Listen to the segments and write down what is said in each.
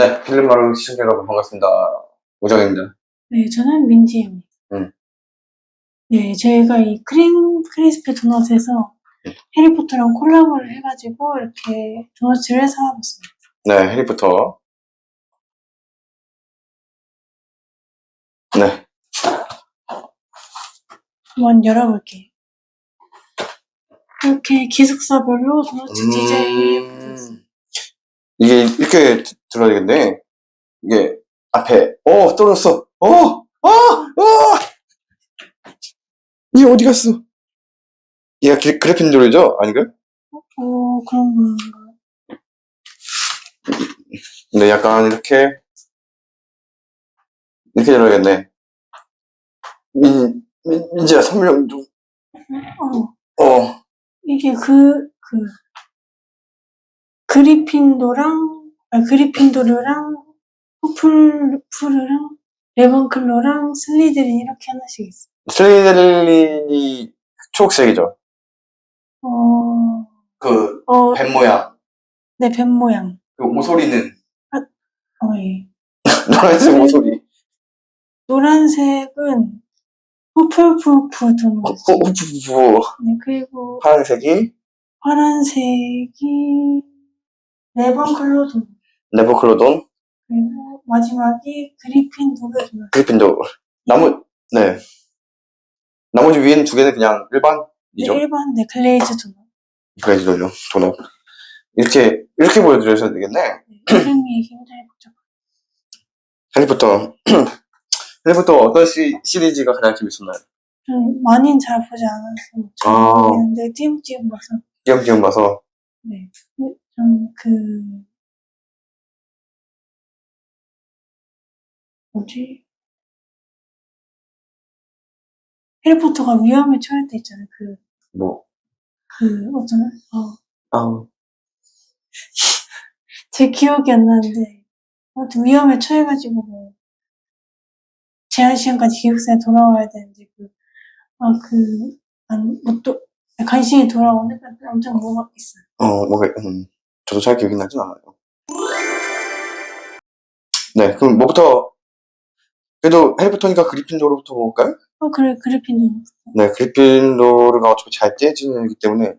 네, 필름 마루 시청자 여러분 반갑습니다. 우정입니다. 네, 저는 민지입니다. 음. 네, 저희가 이 크림 크리스피 도넛에서 음. 해리포터랑 콜라보를 해가지고 이렇게 도넛을 사와봤습니다. 네, 해리부터. 네, 한번 열어볼게요. 이렇게 기숙사별로 도넛 음. 디자인이 붙어있어요. 이게 이렇게 들어야 되겠네. 이게 앞에, 어, 떨어졌어. 어, 어, 어! 얘 어디 갔어? 얘가 그, 그래핀돌이죠? 아닌가요? 어, 그런 건가. 네, 약간 이렇게, 이렇게 들어야겠네. 민, 민, 민지야, 설명 좀, 어, 어, 이게 그, 그, 그리핀도랑, 아, 그리핀도르랑, 후플푸르랑, 레번클로랑 슬리드린 이렇게 하나씩 있어요. 슬리데린이 초록색이죠. 어, 그, 어, 뱀 모양. 네, 뱀 모양. 그 모서리는 어, 예. 노란색 모서리. 노란색은 후플푸프 도넛. 후프푸. 네, 그리고 파란색이 파란색이 레번클로 도넛. 네버클로돈, 그리고 마지막이 그리핀도르. 그리핀도. 나머, 네. 나머지 위에는 두 개는 그냥 네, 일반이죠. 일반 네, 글레이즈 도넛. 그래지도요, 도넛. 이렇게, 이렇게 보여드려야 되겠네. 네, 이름이 굉장히 복잡해요. 해리포터. 해리포터 어떤 시, 시리즈가 가장 재밌었나요? 좀 많이는 잘 보지 않아서 잘 아. 띄엄띄엄 봐서 띄엄띄엄 봐서. 네. 좀그 뭐지? 해리포터가 위험에 처할 때 있잖아요. 그, 뭐, 그, 어쩌나? 어, 아, 제 기억이 안 나는데, 아무튼 위험에 처해가지고, 뭐, 제한 시간까지 기숙사에 돌아와야 되는데, 그, 아, 그, 안, 뭐 또, 간신히 돌아오는 그 엄청 뭐가 있어요. 어, 뭔가, 음, 저도 잘 기억이 나진 않아요. 네, 그럼 뭐부터, 그래도 해리포터니까 그리핀도르부터 볼까요? 어, 그래, 그리핀도. 네, 그리핀도르가 어차피 잘 떼지기 때문에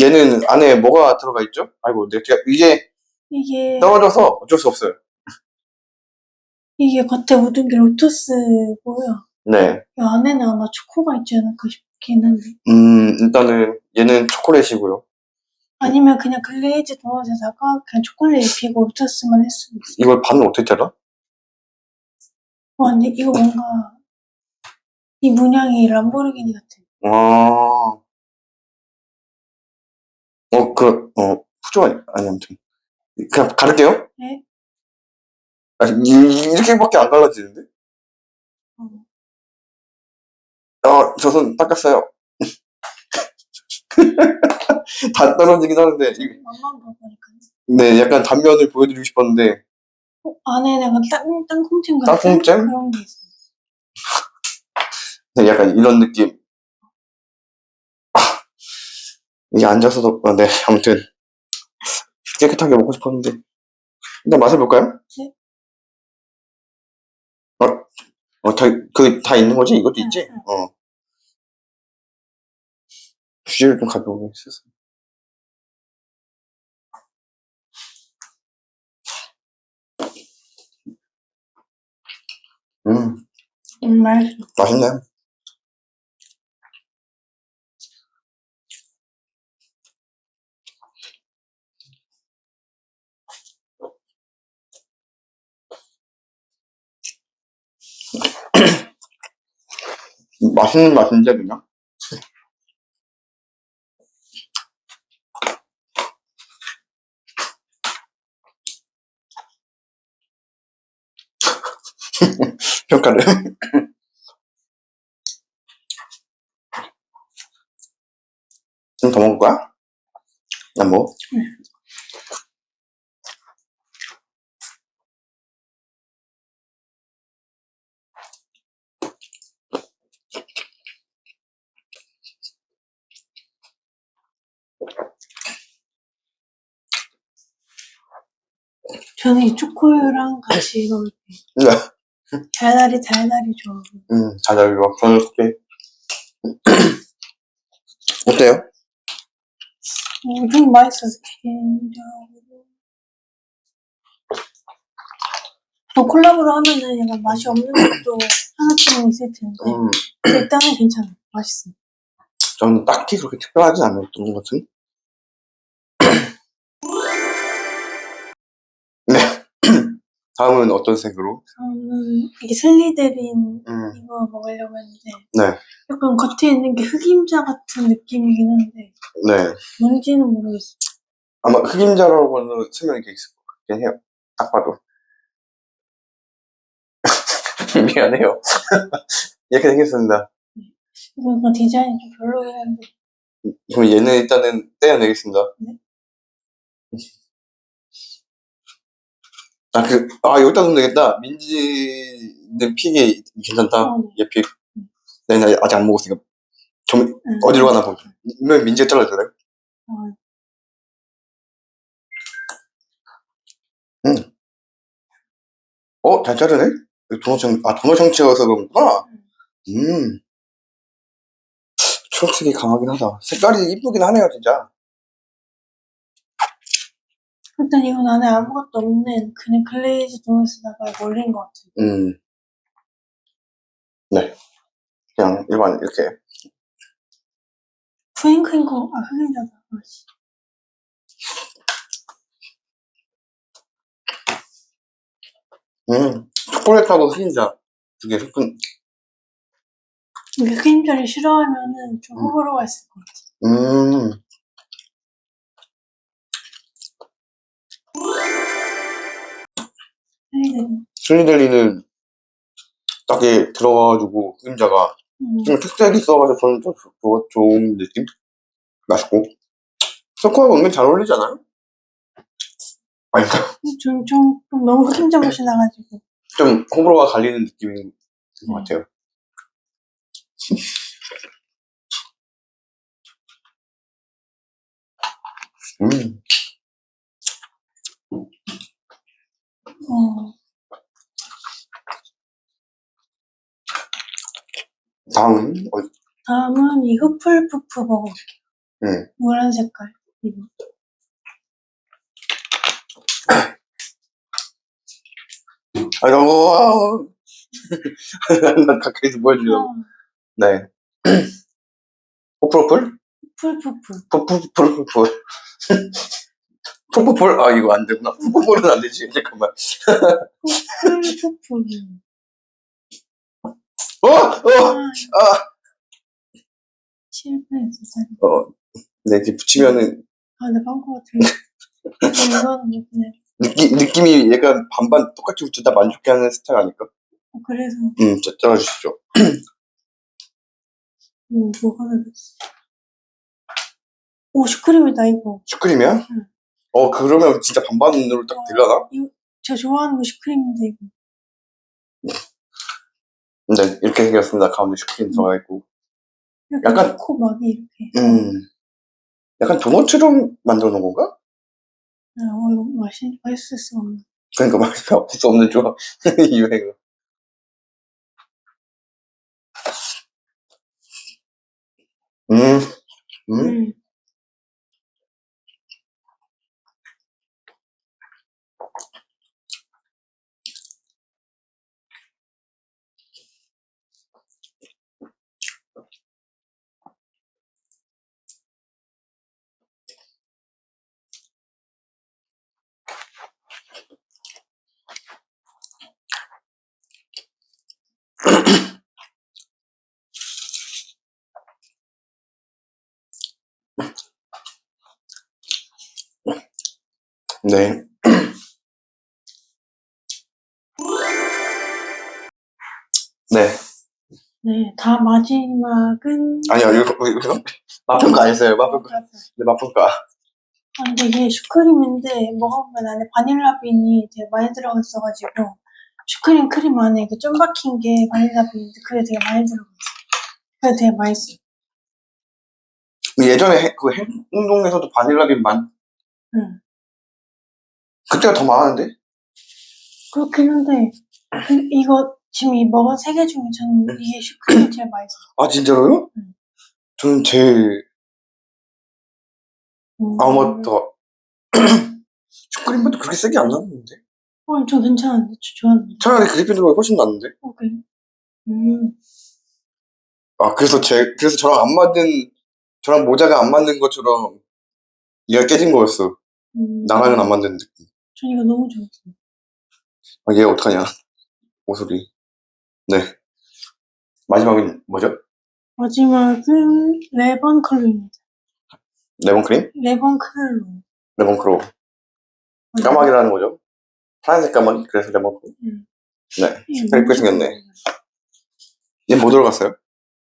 얘는 안에 뭐가 들어가 있죠? 아이고, 네, 제가 이게 이게, 떨어져서 어쩔 수 없어요. 이게 겉에 묻은 게 로토스고요. 네, 이 안에는 아마 초코가 있지 않을까 싶긴 한데. 음, 일단은 얘는 초콜릿이고요. 아니면 그냥 글레이즈 도넛에다가 그냥 초콜릿 입히고 로토스만 했으면 있어. 이걸 반을 어떻게 때려? 와, 근데 이거 뭔가, 이 문양이 람보르기니 같아. 아, 어, 그, 어, 푸조 아니, 아니, 아무튼. 그냥 가를게요? 네. 아, 이, 이렇게밖에 안 갈라지는데? 어. 아, 저손 닦았어요. 다 떨어지긴 하는데, 이- 맛만 봐보니까. 네, 약간 단면을 보여드리고 싶었는데, 어, 안에 약간 땅, 땅콩찜 같은 땅콩찜? 그런 게 있어. 네, 약간 이런 느낌. 아, 이게 앉아서도, 아, 네, 아무튼. 깨끗하게 먹고 싶었는데. 일단 맛을 볼까요? 네. 어, 어, 다, 그, 다 있는 거지? 이것도 있지? 응, 어. 휴지를 좀 가져오고 있어서. 음, 정말. 맛있네. 맛있는 맛인데, 그냥? 평가를. 좀 더 먹을 거야? 난 뭐? 저는 이 초코우유랑 같이 먹을게요. 네. 달달이 달달이 좋아하고. 음, 잘 알고 저는 커피. 어때요? 어, 좀 맛있어요, 개인적으로. 또 콜라보로 하면은 약간 맛이 없는 것도 하나쯤은 있을 텐데. 음, 일단은 괜찮아요. 맛있어요. 저는 딱히 그렇게 특별하지 않았던 것 같은. 다음은 어떤 색으로? 저는 이게 슬리데린 음, 이거 먹으려고 했는데 네, 약간 겉에 있는 게 흑임자 같은 느낌이긴 한데 네. 뭔지는 모르겠어요. 아마 흑임자라고는 설명이 돼 있을 것 같긴 해요. 딱 봐도. 미안해요. 이렇게 생겼습니다. 이거 약간 디자인이 좀 별로긴 한데 그럼 얘는 일단은 떼어내겠습니다. 네. 아, 그, 아, 여기다 놓으면 되겠다. 민지는 픽이 괜찮다. 어, 네. 얘 픽. 네, 나 아직 안 먹었으니까. 좀, 음. 어디로 가나 보자. 이면 민지가 잘라줄래? 어, 어, 잘 자르네? 도너청, 아, 도너청치여서 그런구나. 음. 초록색이 강하긴 하다. 색깔이 이쁘긴 하네요, 진짜. 일단 이건 안에 아무것도 없는 그냥 글레이즈 도넛에다가 올린 것 같아요. 음. 네. 그냥 일반, 이렇게. 아 흑임자다. 아, 씨. 음. 초콜릿하고 흑임자 두 개 섞은, 이게 흑임자를 싫어하면은 좀 음. 호불호가 있을 것 같아요. 음. 슬리데린. 스니델리는 딱에 들어가가지고 흑임자가 음. 좀 특색이 있어가지고 저는 좀 좋- 좋은 느낌? 맛있고. 초코하고 은근 잘 어울리잖아요? 아닌가? 좀, 좀, 좀 너무 흑임자 맛이 나가지고. 좀 호불호가 갈리는 느낌인 것 같아요. 음. 어, 다음은, 어, 다음은 이 후플푸프 먹어볼게요. 음. 노란 색깔. 이거. 아이고, 난 가까이서 보여주려고. 어, 네. 포프로플? 풀푸프. 포프로플. 포프폴? 아, 이거 안 되구나. 포프폴은 안 되지. 잠깐만. 풀푸프. 어! 어! 아, 실패했어, 잘. 어, 네, 이렇게 붙이면은, 아, 내 빵꾸 뭐 그냥, 느낌, 느낌이 약간 반반 똑같이 붙여다 만족해 하는 스타일 아닐까? 어, 그래서, 음, 자, 잘라주시죠. 뭐, 뭐가 되겠어. 오, 슈크림이다, 이거. 슈크림이야? 응. 어, 그러면 진짜 반반으로 딱 되려나? 이거, 제가 좋아하는 거 슈크림인데, 이거. 네, 이렇게 생겼습니다. 가운데 슈크림 들어가 있고. 약간, 약간- 코막이 이렇게. 음, 약간 도넛처럼 만들어 놓은 건가? 아, 어, 이거 맛이, 맛있을 수가 없네. 그러니까 맛이 없을 수 없는 조합. 유행어. 음, 음, 음. 네. 네. 네, 다 마지막은. 아니요, 이거, 이거, 맛평가 아니었어요. 맛평가. 네, 맛평가. 아, 근데 이게 슈크림인데 먹어보면 안에 바닐라 빈이 되게 많이 들어가 있어가지고 슈크림 크림 안에 그좀 박힌 게 바닐라 빈인데 그게 되게 많이 들어가 있어. 그게 되게 맛있어. 예전에 해- 그 행동에서도 바닐라빈 만, 응. 그때가 더 많았는데? 그렇긴 한데 그- 이거 지금 이 먹은 세 개 중에 저는 이게 슈크림이 제일 맛있어요. 아, 진짜로요? 응. 저는 제일, 음. 아, 맞다. 슈크림보다 그렇게 세게 안 나는데? 어, 저 괜찮은데, 저 좋았는데. 차라리 그리핀들보다 훨씬 낫는데? 어, 그래. 음, 아, 그래서 제, 그래서 저랑 안 맞는, 저랑 모자가 안 맞는 것처럼 얘가 깨진 거였어. 음. 나랑은 안 맞는 느낌. 전 이거 너무 좋았어요. 아, 얘 어떡하냐. 모서리. 네. 마지막은 뭐죠? 마지막은 레번 클로입니다. 레몬 크림? 레번 클로. 레몬 크로. 까마귀라는 거죠? 파란색 까마귀? 그래서 레몬 크로. 음. 네. 이거 색깔 이쁘게 너무 생겼네. 좋아요. 얘뭐 들어갔어요?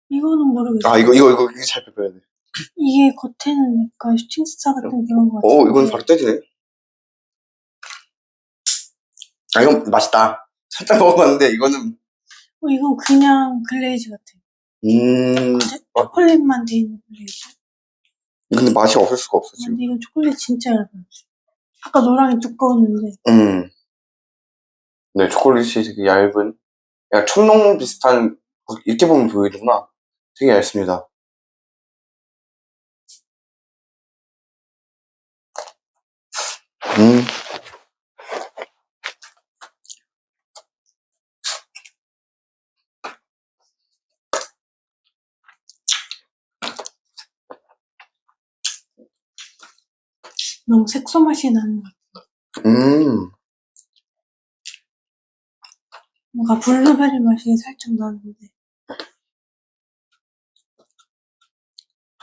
이거는 모르겠어요. 아, 이거, 이거, 이거, 이게 잘 빼줘야 돼. 이게 겉에는 약간 슈팅스타 같은 그런 거 같아요. 오, 이건 바로 떼지네. 아, 이건 맛있다. 살짝 먹어봤는데, 이거는, 어, 이건 그냥 글레이즈 같아요. 음, 어. 초콜릿만 돼 있는 글레이즈. 근데 맛이 없을 수가 없어, 지금. 근데 이건 초콜릿 진짜 얇아요. 아까 노랑이 두꺼웠는데 음. 네, 초콜릿이 되게 얇은, 약간 촌농 비슷한, 이렇게 보면 보이는구나. 되게 얇습니다. 음. 너무 색소 맛이 나는 것 같아요. 음. 뭔가 블루베리 맛이 살짝 나는데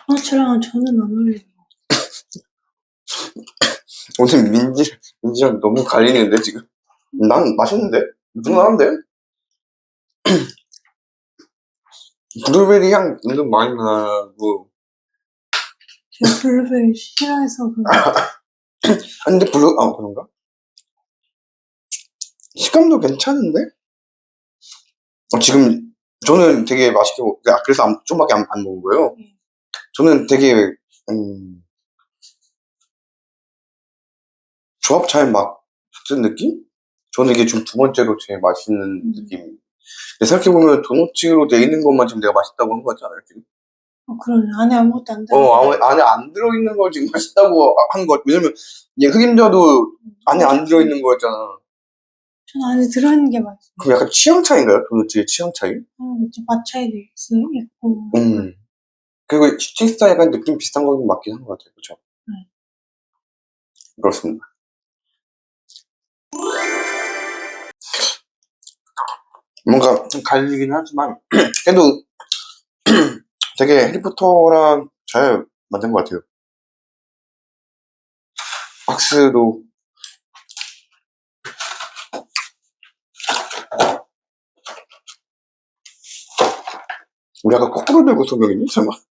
도넛이랑은 저는 안 어울려요. 오늘 민지, 민지랑 너무 갈리는데, 지금? 난 맛있는데? 무난한데? 블루베리 향 은근 많이 나고. 제가 블루베리 싫어해서 그런 아, 근데 블루, 아, 그런가? 식감도 괜찮은데? 어, 지금, 저는 되게 맛있게, 먹, 아, 그래서 안, 좀밖에 안, 안 먹은 거예요. 네. 저는 되게, 음, 조합 잘 맞은 느낌? 저는 이게 지금 두 번째로 제일 맛있는 음. 느낌. 근데 생각해 보면 도넛으로 돼 있는 것만 지금 내가 맛있다고 한거 같지 않아요, 지금? 어, 그러네. 안에 아무것도 안 들어. 어, 안에, 안에 안 들어있는 걸 지금 맛있다고 한 거, 왜냐면, 얘 흑임자도 안에 안 들어있는 거였잖아. 전 안에 들어있는 게 맛있어요. 그럼 약간 취향 차이인가요? 도넛의 취향 차이? 음, 이제 맛 차이도 있- 있고. 음. 그리고 슈팅스타 약간 느낌 비슷한 거 맞긴 한 것 같아요. 그쵸? 네. 그렇습니다. 뭔가 좀 갈리긴 하지만, 그래도 되게 해리포터랑 잘 만든 것 같아요. 박스도 우리 아까 거꾸로 들고 소명이니? 설마?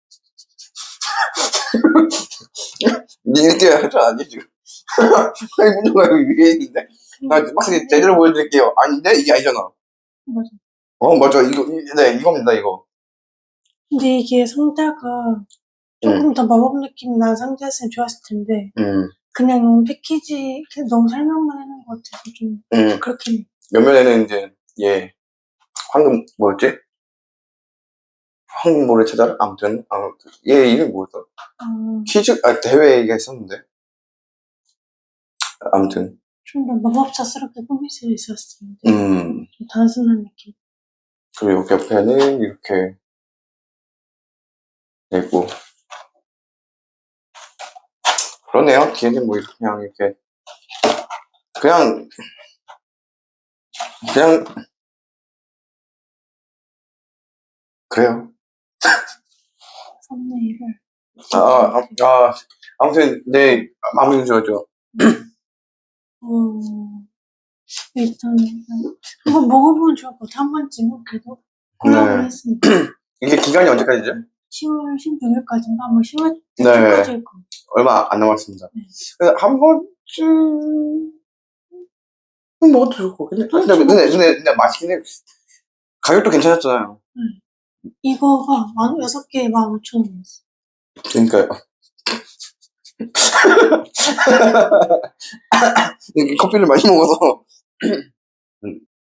니 이렇게 할줄 아니, 지금? 아니, 문제가 여기 위에 있는데? 나 박스 제대로 보여드릴게요. 아닌데? 이게 아니잖아. 맞아. 어, 맞아. 이거, 이- 네, 이겁니다, 이거. 근데 이게 상자가 조금 더 마법 느낌 나는 상자였으면 좋았을 텐데 음, 그냥 너무 패키지 그냥 너무 설명만 해놓은 것 같아서 좀 음. 그렇긴 해. 몇면에는 이제, 얘, 황금, 뭐였지? 황금모를 찾아라? 아무튼, 아무튼. 얘 이름이 뭐였어? 어, 퀴즈, 아, 대회가 있었는데. 아무튼, 좀더 마법사스럽게 꾸밀 수 있었을 텐데 음. 좀 단순한 느낌. 그리고 옆에는 이렇게 되고 그러네요 뒤에는 뭐 이렇게 그냥 이렇게 그냥 그냥 그래요 썸네일을 아, 아, 아 아무튼 네 마무리 좋았죠 어, 일단 한번 먹어보면 좋을 것 같아. 한 번쯤은 그래도 콜라보를 네. 했으니까 이게 기간이 언제까지죠? 10월 16일까지인가 아마 10월 네. 중까지일 거예요. 얼마 안 남았습니다 네. 그래서 한 번쯤 먹어도 좋을 것 근데, 그렇죠. 근데, 근데, 근데 맛있긴 해 가격도 괜찮았잖아요 이거가 만, 6개에 15,000원이었어. 그러니까요. 이렇게 커피를 많이 먹어서 그